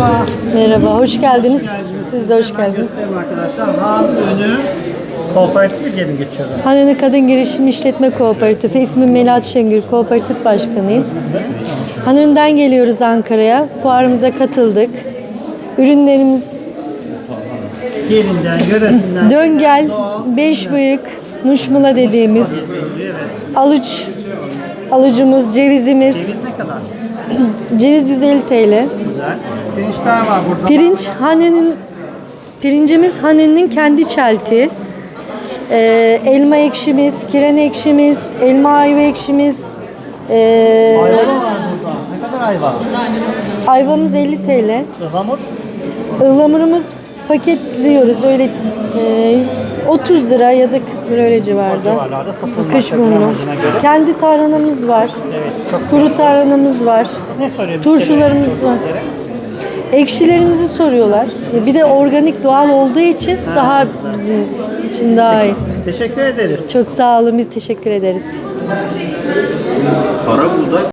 Merhaba. Merhaba, hoş geldiniz. Siz de hoş geldiniz. Gösterelim arkadaşlar. Han Önü Kooperatif gelin geçiyorum. Hanöne Kadın Girişim İşletme Kooperatifi. İsmim Melat Şengül, Kooperatif Başkanıyım. Hanön'den geliyoruz Ankara'ya. Fuarımıza katıldık. Ürünlerimiz Gelinden, yöresinden. döngel, beş büyük, nuşmula dediğimiz aluç, alucumuz, cevizimiz. Ceviz ne kadar? Ceviz 150 TL. Güzel. Pirinçler var burada. Pirinç Hanön'ün pirincimiz Hanön'ün kendi çelti. Ee, elma ekşimiz, kiren ekşimiz, elma ayva ekşimiz. Ee, Ayva da var burada. Ne kadar ayva? ayvamız 50 TL. Ihlamur. Ihlamurumuz paketliyoruz öyle e, 30 lira ya da 40 lira öyle civarda. civarlarda satılmakta Kış göre. Kendi tarhanamız var. Evet. Çok Kuru tarhanamız var. ne soruyor? Turşularımız müşteriler var. Ekşilerimizi soruyorlar. Ya Bir de organik doğal olduğu için daha bizim için daha iyi. Teşekkür ederiz. Çok sağ olun biz teşekkür ederiz.